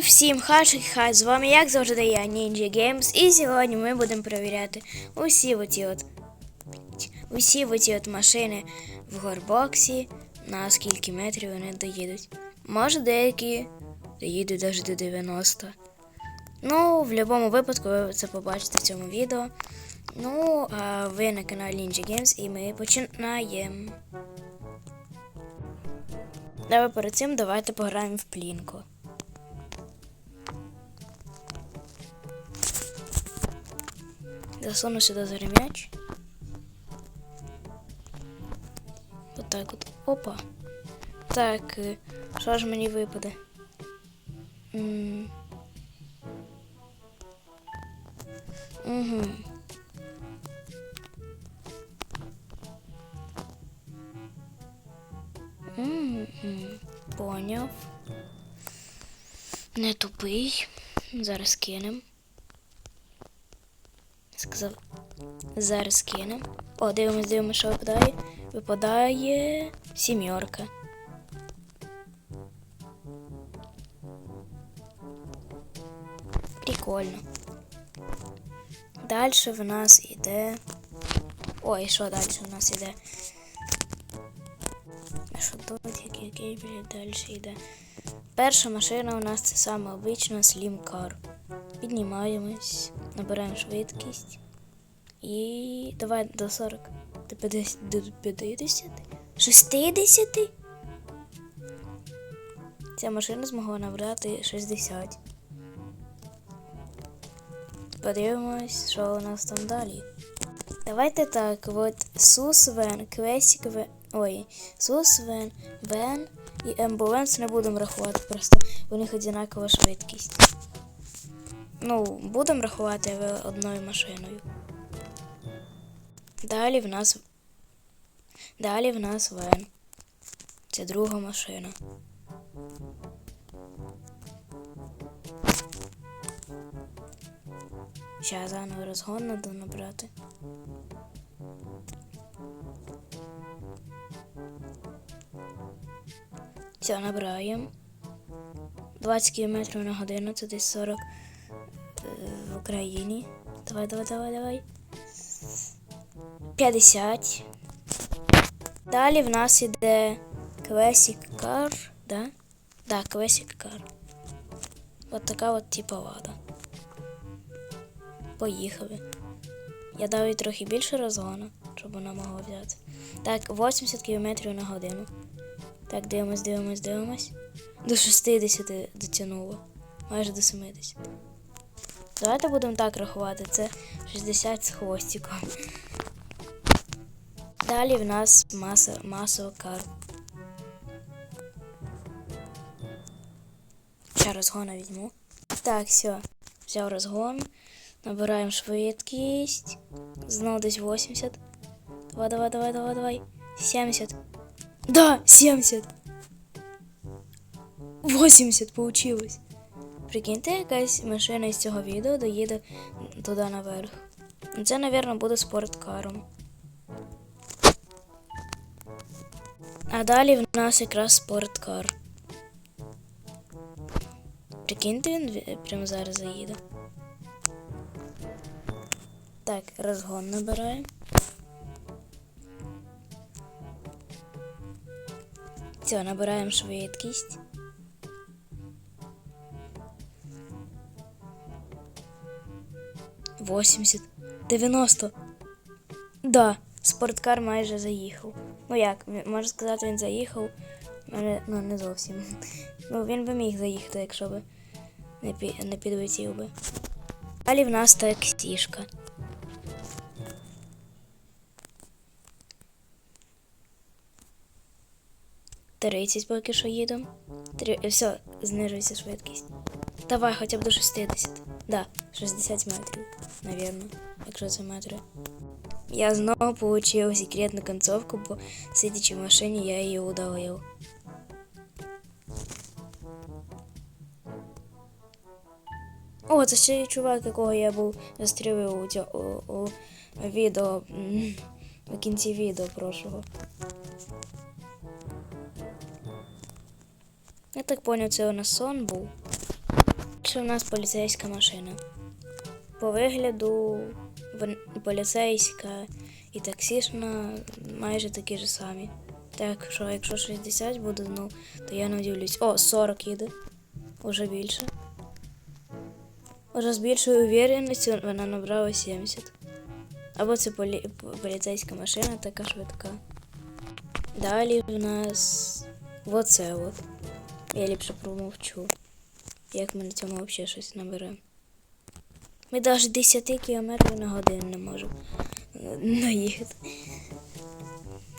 Всім хашик хай, з вами як завжди я, Ninja Games, і сьогодні ми будемо перевіряти усі оті от усі оті от машини в горбоксі, на скільки метрів вони доїдуть. Може деякі доїдуть навіть до 90. Ну, в будь-якому випадку ви це побачите в цьому відео. Ну, а ви на каналі Ninja Games і ми починаємо. Але перед цим давайте пограємо в плінку. Засуну сюди за. Вот так от. Опа. Так, е, що ж мені випаде? М. Угу. Поняв. Не тупий. Зараз кинем. Сказав. Зараз кинем. О, дивимось, дивимось, що випадає. Випадає сімерка. Прикольно. Далі в нас іде. Ой, що далі в нас іде? Що тут, який, який далі йде? Перша машина у нас це саме обична Car. Піднімаємось, набираємо швидкість. І давай до 40. До 50. До 50? 60? Ця машина змогла набрати 60. Подивимось, що у нас там далі. Давайте так, от Сус Вен, Квесік Вен. Ой, Сус Вен, Вен і Ембовенс не будемо рахувати, просто у них одинакова швидкість. Ну, будемо рахувати одною машиною. Далі в нас. Далі в нас Вен. Це друга машина. Зараз заново розгон треба набрати. Все, набираємо. 20 км на годину, це десь 40 е, в Україні. Давай, давай, давай, давай. 50. Далі в нас іде Classic Car, да? Да, Classic Car. От така от типа лада. Поїхали. Я дав їй трохи більше розгону, щоб вона могла взяти. Так, 80 км на годину. Так, дивимось, дивимось, дивимось. До 60 дотягнуло. Майже до 70. Давайте будемо так рахувати. Це 60 з хвостиком. Далі в нас маса, масова кар. Ще розгона візьму. Так, все. Взяв розгон. Набираємо швидкість. Знову десь 80. Давай, давай, давай, давай, давай. 70. Да, 70. 80 получилось. Прикиньте, якась машина із цього відео доїде туди наверх. Це, мабуть, буде спорткаром. А далі в нас якраз спорткар. Прикиньте, він прямо зараз заїде. Так, розгон набираємо. Все, набираємо швидкість. Восімдесят. Дев'яносто. Да, спорткар майже заїхав. Ну як, можна сказати, він заїхав. але ну не зовсім. Ну він би міг заїхати, якщо би не, пі... не підлетів би. Далі в нас таксішка. Тридцять поки що їдемо. Три... Все, знижується швидкість. Давай хоча б до 60. Да, 60 метрів, навірно, якщо це метри. Я знову получил секретную концовку, бо сидячи в машині, я її удалив. О, це ще й чувак, якого я був застрілив у, цьо- у, у відео м, в кінці відео прошлого. Я так поняв, це у нас сон був. Далі у нас поліцейська машина. По вигляду поліцейська і таксішна майже такі ж самі. Так що якщо 60 буде, ну, то я не удивлюсь. О, 40 їде. Уже більше. Уже з більшою уверенністю вона набрала 70. Або це полі... поліцейська машина така швидка. Далі в нас оце от. Я ліпше промовчу. Як ми на цьому взагалі щось наберемо. Ми навіть 10 км на годину не можемо наїхати.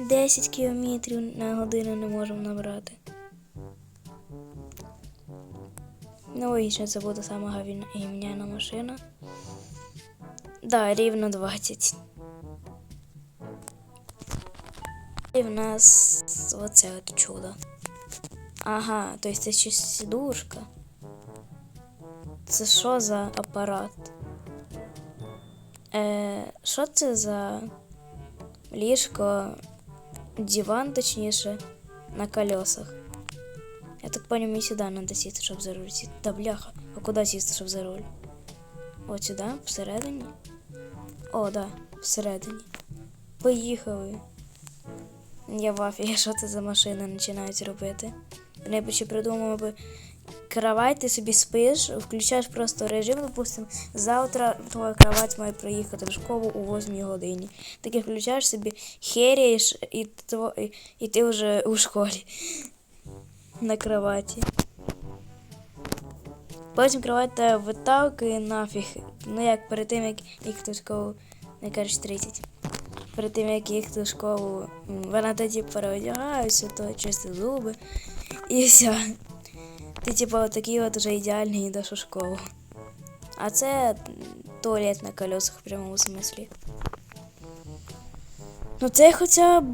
10 км на годину не можемо набрати. Ну, логічно, це буде сама гімняна машина. Да, рівно 20. І в нас оце от чудо. Ага, то есть це ще сідушка. Це що за апарат? Е, що це за ліжко, диван, точніше, на колесах? Я так понял, мені сюди треба сісти, щоб за руль сісти. Та бляха, а куди сісти, щоб за руль? От сюди, всередині? О, да, всередині. Поїхали. Я в афігі, що це за машина починають робити. Вони б ще придумали би кровать, ти собі спиш, включаєш просто режим, допустим, завтра твоя кровать має приїхати в школу у 8 годині. Таки включаєш собі, херяєш, і, і, і ти вже у школі на кроваті. Потім кровать виталкує нафіг. Ну як перед тим, як їхати в школу, не кажеш 30. Перед тим, як їхати в школу, вона тоді переодягається, то чисти зуби і все. Ти, типу, такий от уже ідеальний йдеш у школу. А це туалет на колесах в прямому смислі. Ну це хоча б.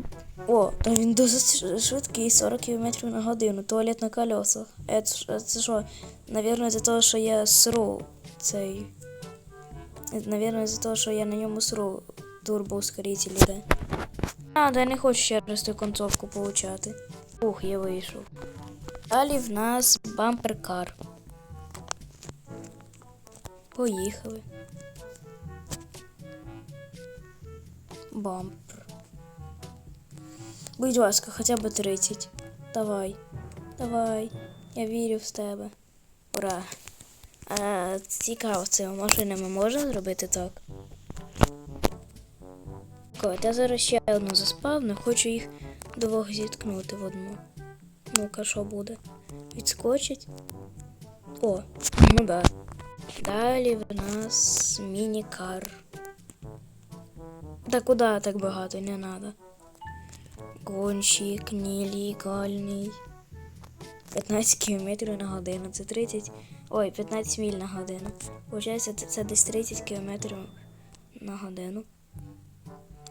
О, то він ш- швидкий, 40 км на годину, туалет на колесах. Е, Це, що? Навірно, за того, що я сру цей. Навірно, за того, що я на ньому сру турбоускоритель іде. А, да я не хочу ще раз цю концовку получати. Ух, я вийшов. Далі в нас бамперкар. Поїхали. Бампер. Будь ласка, хоча б 30. Давай. Давай. Я вірю в тебе. Ура. А, цікаво, цими машинами можна зробити так? От, я зараз ще одну заспавну, хочу їх двох зіткнути в одну. Ну-ка, що буде? Відскочить. О, ну да. Далі в нас міні-кар. Та куди так багато не надо. Гонщик нелегальний. 15 км на годину. Це 30. Ой, 15 міль на годину. Получається, це десь 30 км на годину.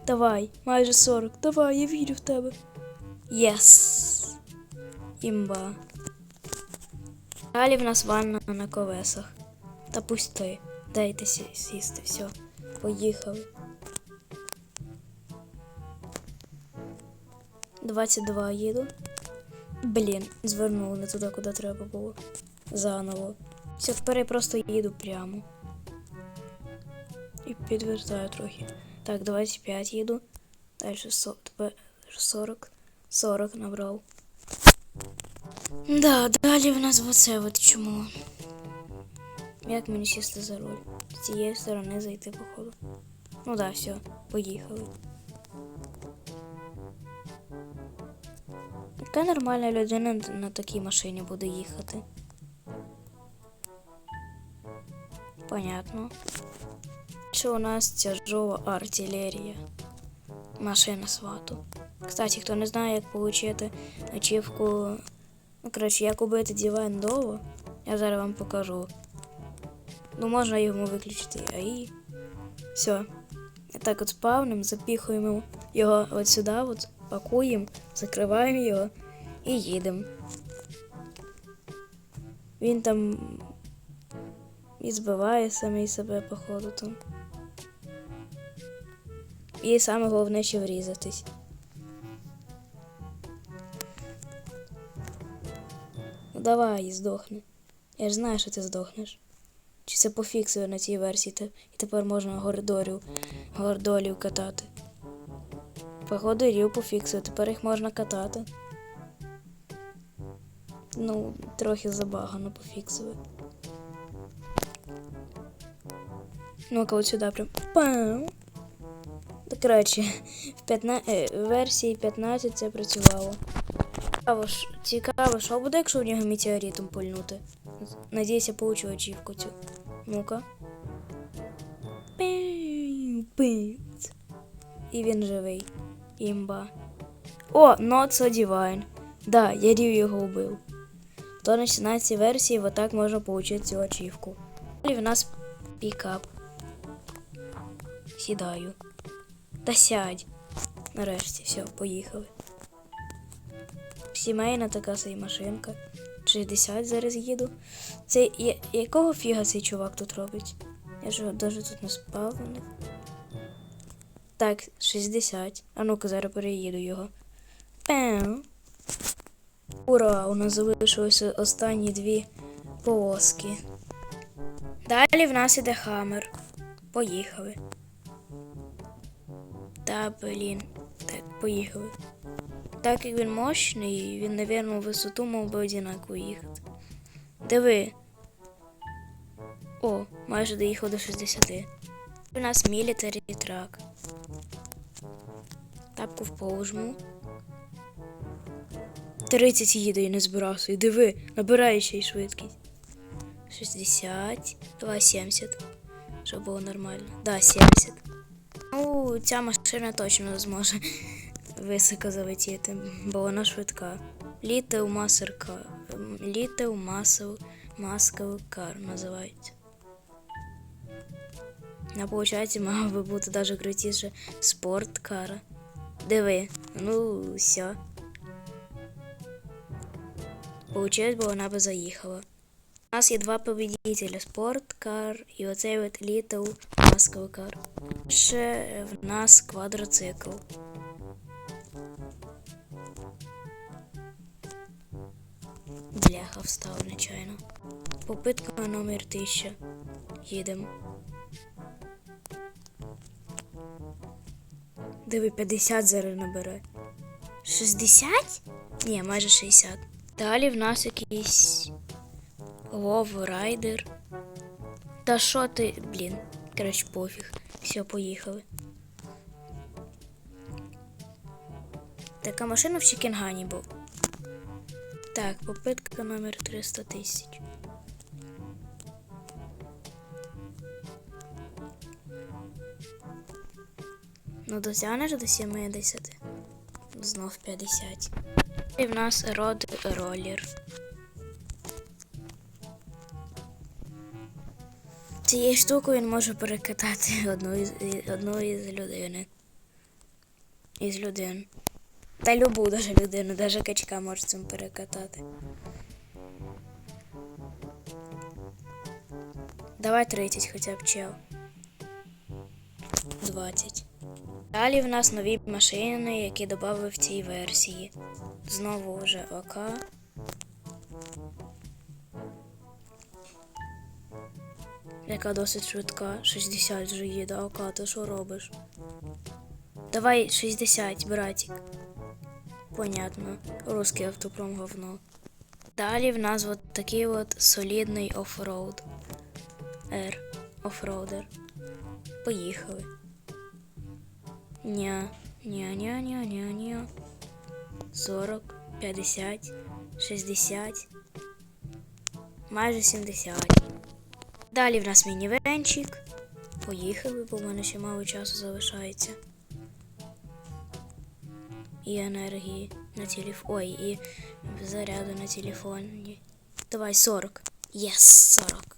Давай, майже 40. Давай, я вірю в тебе. Єс. Імба. Далі в нас ванна на колесах. Та пусти. Дайте сі- сісти. Все. Поїхали. 22 їду. Блін, звернув не туди, куди треба було. Заново. Все, тепер я просто їду прямо. І підвертаю трохи. Так, 25 їду. Далі 40. 40 набрав. Да, далі в нас оце от чому. Як мені сісти за руль? З цієї сторони зайти, походу. Ну да, все, поїхали. Яка нормальна людина на такій машині буде їхати? Понятно. Що у нас тяжова артилерія. Машина свату. Кстати, хто не знає, як отримати ачівку. Ну, коротше, як убити диван дово, я зараз вам покажу. Ну, можна йому виключити АІ. Все. І так от спавним, запіхуємо його от сюди, от, пакуємо, закриваємо його і їдемо. Він там і збиває самий себе, походу там. І саме головне ще врізатись. Давай, здохни. Я ж знаю, що ти здохнеш. Чи це пофіксили на цій версії, і тепер можна гордорів, гордолів катати. Походу рів пофіксили, тепер їх можна катати. Ну, трохи забагано пофіксили. Ну-ка, от сюди прям. Пам. Коротше, в 15, е, версії 15 це працювало. Цікаво, цікаво, що буде, якщо в нього метеоритом пульнути. Надіюсь, я получу ачівку цю. Ну-ка. І він живий. Імба. О, not so divine. Да, я рів його вбив. То на 16 версії вот так можна получити цю ачівку. І в нас пікап. Сідаю. Та сядь. Нарешті, все, поїхали. Сімейна така цей машинка. 60 зараз їду. Це я- якого фіга цей чувак тут робить? Я ж навіть тут не спав. Так, 60. А ну-ка, зараз переїду його. Пем. Ура! У нас залишилися останні дві полоски. Далі в нас іде хамер. Поїхали. Та, блін. Так, поїхали. Так як він мощний, він, напевно, в висоту мав би одинаково їхати. Диви. О, майже доїхав до 60. У нас мілітарі трак. Тапку в положму. 30 їде і не збирався. І диви, набирає ще й швидкість. 60. Давай 70. Щоб було нормально. Да, 70. Ну, ця машина точно зможе високо залетіти, бо вона швидка. Little Muscle Car. Little Muscle Muscle Car називається. А виходить, мав би бути навіть крутіше спорткара. Диви, ну все. Получилось, бо вона би заїхала. У нас є два победителя спорткар і оцей от Little Muscle Car. Ще в нас квадроцикл. Бляха встав нечайно. Попитка номер 1000. Їдемо. Диви, 50 зараз набере. 60? Ні, майже 60. Далі в нас якийсь Лов Райдер. Та що ти, блін, коротше, пофіг. Все, поїхали. Така машина в Чікінгані був. Так, попитка номер 300 тисяч. Ну, досягнеш до 70. Знов 50. І в нас род ролер. Цією штукою він може перекатати одну із, одну із людини. Із людей. Та любу даже людину, даже качка може цим перекатати. Давай 30 хоча б чел. 20. Далі в нас нові машини, які додали в цій версії. Знову вже ОК. Яка досить швидка. 60 вже їде, ОК, ти що робиш? Давай 60, братик. Понятно. Русский автопром говно. Далі в нас от такий от солідний оффроуд. R. Оффроудер. Поїхали. Ня, ня, ня, ня, ня, ня. 40, 50, 60. Майже 70. Далі в нас мінівенчик. Поїхали, бо в мене ще мало часу залишається. І енергії на телефон. Ой, і заряду на телефоні. Давай 40. Єс, 40.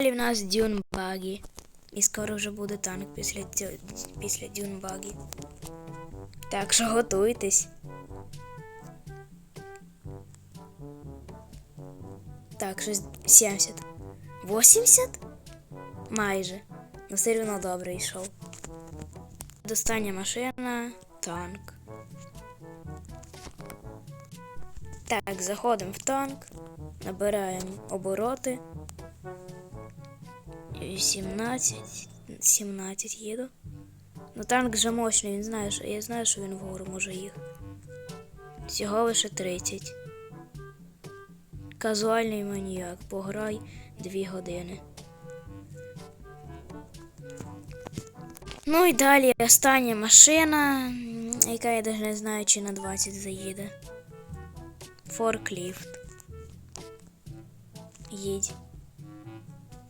Далі в нас Дюн Багі. І скоро вже буде танк після, цього- після Дюн Багі. Так що готуйтесь. Так, щось 70. 80? Майже. Ну все одно добре йшов. Достання машина, танк. Так, заходимо в танк, набираємо обороти. 18, 17 їду. Ну танк вже мощний, він знає, що я знаю, що він вгору може їхати. Всього лише 30. Казуальний маніяк. Пограй 2 години. Ну і далі остання машина, яка я навіть не знаю, чи на 20 заїде. Форкліфт. Їдь.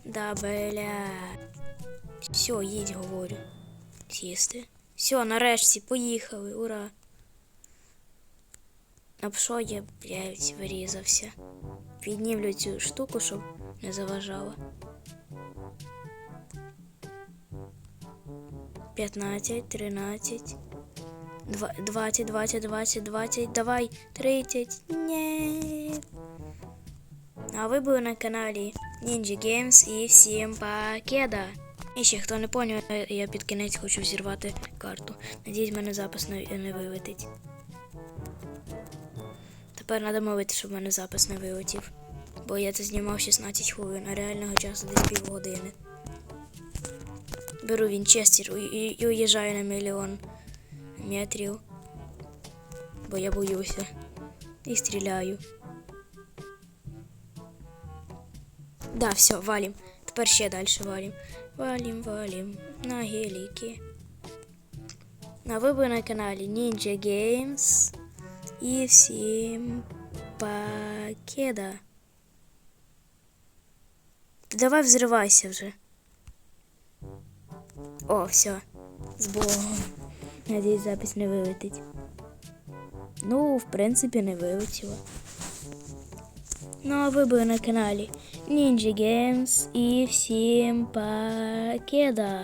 Да, бля. Все, їдь, говорю. Сісти. Все, нарешті, поїхали, ура. А що я, блядь, вирізався? Піднімлю цю штуку, щоб не заважала. 15, 13, два- 20, 20, 20, 20, давай, 30. Ні. А ви були на каналі Ninja Games і всім пакеда. І ще хто не поняв, я під кінець хочу взірвати карту. Надіюсь, мене запис не, не вилетить. Тепер треба мовити, щоб в мене запис не вилетів. Бо я це знімав 16 хвилин, а реального часу десь півгодини. Беру вінчестер і, і уїжджаю на мільйон метрів. Бо я боюся. І стріляю. Да, все, валим. Тепер ще далі валим. Валим, валим на геліки. На ви були на каналі Ninja Games. І всім пакеда. Та Давай взривайся вже. О, все. З Богом. Надіюсь, запись не вилетить. Ну, в принципі, не вилетіло. Ну, а ви були на каналі Ninja Games і всім пакеда.